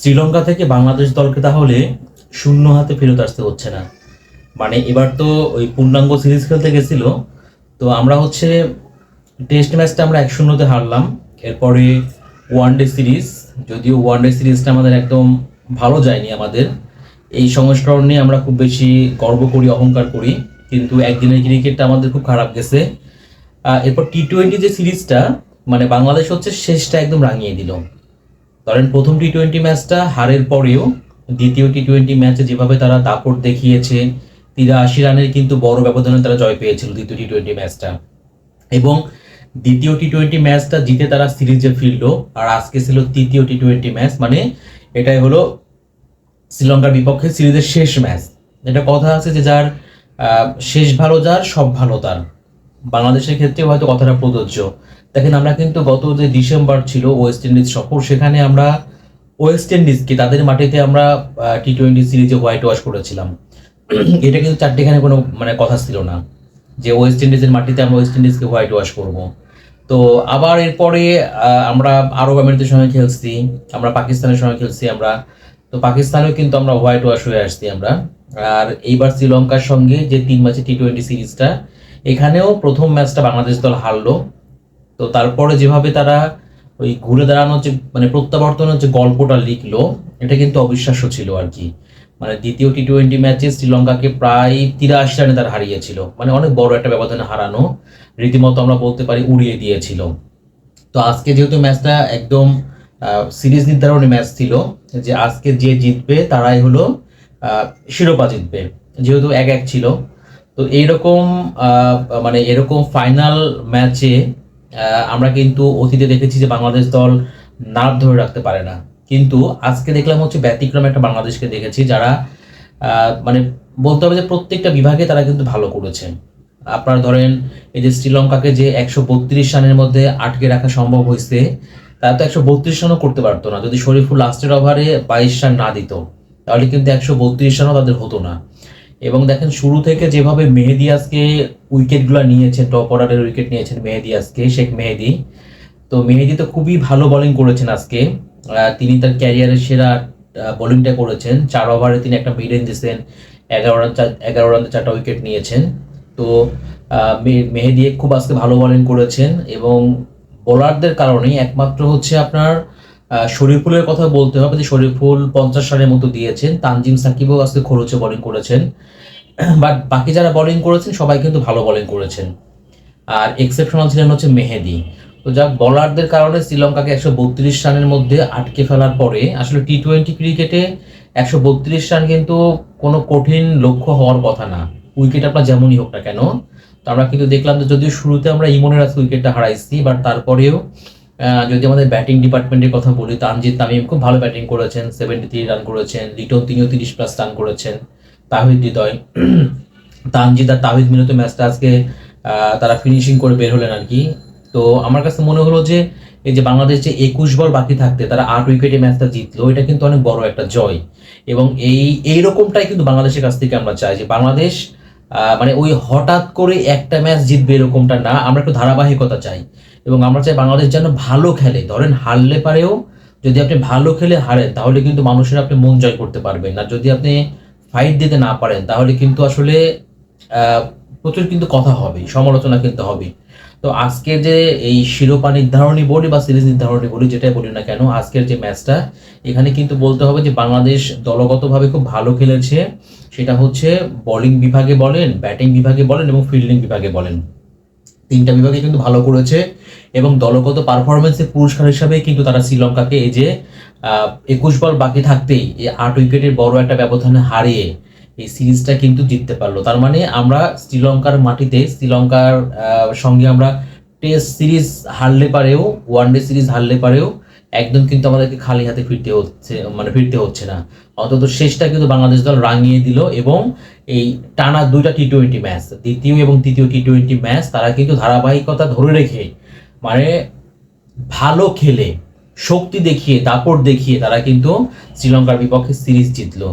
শ্রীলঙ্কা থেকে বাংলাদেশ দলকে তাহলে শূন্য হাতে ফেরত আসতে হচ্ছে না। মানে এবার তো ওই পূর্ণাঙ্গ সিরিজ খেলতে গেছিল। তো আমরা হচ্ছে টেস্ট ম্যাচটা আমরা এক শূন্যতে হারলাম। এরপরে ওয়ান ডে সিরিজ যদিও ওয়ান ডে সিরিজটা আমাদের একদম ভালো যায়নি আমাদের। এই সংস্করণ নিয়ে আমরা খুব বেশি গর্ব করি, অহংকার করি। কিন্তু একদিনের ক্রিকেটটা আমাদের খুব খারাপ গেছে। এরপর টি টোয়েন্টি যে সিরিজটা মানে বাংলাদেশ হচ্ছে শেষটা একদম রাঙিয়ে দিল। ধরেন প্রথম টি টোয়েন্টি ম্যাচটা হারের পরেও দ্বিতীয় টি টোয়েন্টি ম্যাচে যেভাবে তারা দাপট দেখিয়েছে, তিরাশি রানের কিন্তু বড় ব্যবধানে তারা জয় পেয়েছিল দ্বিতীয় টি টোয়েন্টি ম্যাচটা এবং দ্বিতীয় টি টোয়েন্টি ম্যাচটা জিতে তারা সিরিজে ফিরলো, আর আজকে ছিল তৃতীয় টি টোয়েন্টি ম্যাচ মানে এটাই হলো শ্রীলঙ্কার বিপক্ষে সিরিজের শেষ ম্যাচ এটা কথা আছে যে যার শেষ ভালো যার, সব ভালো তার। বাংলাদেশের ক্ষেত্রে হয়তো কথাটা প্রযোজ্য। দেখেন আমরা কিন্তু গত যে ডিসেম্বর ছিল ওয়েস্ট ইন্ডিজ সফর সেখানে আমরা ওয়েস্ট ইন্ডিজকে তাদের মাটিতে আমরা টি টোয়েন্টি সিরিজে হোয়াইট ওয়াশ করেছিলাম। এটা কিন্তু চারটেখানে কোনো মানে কথা ছিল না যে ওয়েস্ট ইন্ডিজের মাটিতে আমরা ওয়েস্ট ইন্ডিজকে হোয়াইট ওয়াশ করব। তো আবার এরপরে আমরা আরব আমিরাতের সঙ্গে খেলছি আমরা পাকিস্তানের সঙ্গে খেলছি আমরা। তো পাকিস্তানেও কিন্তু আমরা হোয়াইট ওয়াশ হয়ে আসছি আমরা। আর এইবার শ্রীলঙ্কার সঙ্গে যে তিন ম্যাচে টি টোয়েন্টি সিরিজটা এখানেও প্রথম ম্যাচটা বাংলাদেশ দল হারলো। তো তারপরে যেভাবে তারা ওই ঘুরে দাঁড়ানোর যে মানে প্রত্যাবর্তনের যে গল্পটা লিখলো, এটা কিন্তু অবিশ্বাস্য ছিল আর কি। মানে দ্বিতীয় টি টোয়েন্টি ম্যাচে শ্রীলঙ্কাকে প্রায় তিরাশি রানে তারা হারিয়েছিল। মানে অনেক বড় একটা ব্যবধানে হারানো, রীতিমতো আমরা বলতে পারি উড়িয়ে দিয়েছিল। তো আজকে যেহেতু ম্যাচটা একদম সিরিজ নির্ধারণী ম্যাচ ছিল, যে আজকে যে জিতবে তারাই হলো শিরোপা জিতবে। যেহেতু এক এক ছিল। তো এইরকম মানে এরকম ফাইনাল ম্যাচে আমরা কিন্তু অতীতে দেখেছি যে বাংলাদেশ দল নার্ভ ধরে রাখতে পারে না। কিন্তু আজকে দেখলাম হচ্ছে ব্যতিক্রম একটা বাংলাদেশকে দেখেছি যারা মানে বলতে হবে যে প্রত্যেকটা বিভাগে তারা কিন্তু ভালো করেছে। আপনার ধরেন এই যে শ্রীলঙ্কাকে যে একশো বত্রিশ রানের মধ্যে আটকে রাখা সম্ভব হয়েছে, তারা তো একশো বত্রিশ রানও করতে পারতো না। যদি শরীফুল লাস্টের ওভারে বাইশ রান না দিত, তাহলে কিন্তু একশো বত্রিশ রানও তাদের হতো না। এবং দেখেন শুরু থেকে যেভাবে মেহেদি আজকে উইকেটগুলো নিয়েছেন টপ অর্ডারের উইকেট নিয়েছেন মেহেদি আজকে, শেখ মেহেদি। তো মেহেদি তো খুবই ভালো বোলিং করেছেন আজকে। তিনি তার ক্যারিয়ারের সেরা বোলিংটা করেছেন। চার ওভারে তিনি একটা মিডেন দিয়েছেন, এগারো রান এগারো রানে চারটা উইকেট নিয়েছেন। তো মেহেদি খুব আজকে ভালো বোলিং করেছেন এবং বোলারদের কারণেই একমাত্র হচ্ছে আপনার শরীফুলের কথা বলতে হবে যে শরীফুল পঞ্চাশ রানের মতো দিয়েছেন। তানজিম সাকিবও আজকে খরচে বোলিং করেছেন। বাট বাকি যারা বোলিং করেছেন, সবাই কিন্তু ভালো বোলিং করেছেন। আর এক্সেপশনাল ছিলেন হচ্ছে মেহেদি। তো যাক বলারদের কারণে শ্রীলঙ্কাকে একশো বত্রিশ রানের মধ্যে আটকে ফেলার পরে, আসলে টি টোয়েন্টি ক্রিকেটে একশো বত্রিশ রান কিন্তু কোনো কঠিন লক্ষ্য হওয়ার কথা না। উইকেট আপনার যেমনই হোক না কেন। তো আমরা কিন্তু দেখলাম যে যদিও শুরুতে আমরা ইমনের আজকে উইকেটটা হারাইছি বাট তারপরেও যদি আমাদের ব্যাটিং ডিপার্টমেন্টের কথা বলি তানজিদ তামিম খুব ভালো ব্যাটিং করেছেন সেভেন্টি থ্রি রান করেছেন, লিটন তিনিও তিরিশ প্লাস রান করেছেন। তাহিদ হৃদয়। তানজিদ আর তাহিদ মিলত ম্যাচটা আজকে তারা ফিনিশিং করে বের হলেন আর কি। তো আমার কাছে মনে হলো যে, এই যে বাংলাদেশ যে একুশ বল বাকি থাকতে তারা আট উইকেটে ম্যাচটা জিতলো, এটা কিন্তু অনেক বড় একটা জয়। এবং এই এইরকমটাই কিন্তু বাংলাদেশের কাছ থেকে আমরা চাই যে বাংলাদেশ মানে ওই হঠাৎ করে একটা ম্যাচ জিতবে এরকমটা না, আমরা একটু ধারাবাহিকতা চাই। এবং আমরা চাই বাংলাদেশ যেন ভালো খেলে। ধরেন হারলে পারেও যদি আপনি ভালো খেলে হারেন, তাহলে কিন্তু মানুষের আপনি মন জয় করতে পারবেন। আর যদি আপনি ফাইট দিতে না পারেন, তাহলে কিন্তু আসলে প্রচুর কিন্তু কথা হবে, সমালোচনা কিন্তু হবে। তো আজকে যে এই শিরোপা নির্ধারণী বলি বা সিরিজ নির্ধারণী বলি যেটাই বলি না কেন, আজকের যে ম্যাচটা এখানে কিন্তু বলতে হবে যে বাংলাদেশ দলগতভাবে খুব ভালো খেলেছে। সেটা হচ্ছে বোলিং বিভাগে বলেন ব্যাটিং বিভাগে বলেন এবং ফিল্ডিং বিভাগে বলেন। তিনটা বিভাগে কিন্তু ভালো করেছে এবং দলগত পারফরমেন্সের পুরস্কার হিসাবে কিন্তু তারা শ্রীলঙ্কাকে এই যে একুশ বল বাকি থাকতেই এই আট উইকেটের বড় একটা ব্যবধানে হারিয়ে এই সিরিজটা কিন্তু জিততে পারল। তার মানে আমরা শ্রীলঙ্কার মাটিতে, শ্রীলঙ্কার সঙ্গে আমরা টেস্ট সিরিজ হারলে পারেও, ওয়ান ডে সিরিজ হারলে পারেও একদম কিন্তু আমাদেরকে খালি হাতে ফিরতে হচ্ছে মানে ফিরতে হচ্ছে না। অন্তত শেষটা কিন্তু বাংলাদেশ দল রাঙিয়ে দিল এবং এই টানা দুইটা টি টোয়েন্টি ম্যাচ দ্বিতীয় এবং তৃতীয় টি টোয়েন্টি ম্যাচ তারা কিন্তু ধারাবাহিকতা ধরে রেখে মানে ভালো খেলে শক্তি দেখিয়ে দাপট দেখিয়ে তারা কিন্তু শ্রীলঙ্কার বিপক্ষে সিরিজ জিতলো।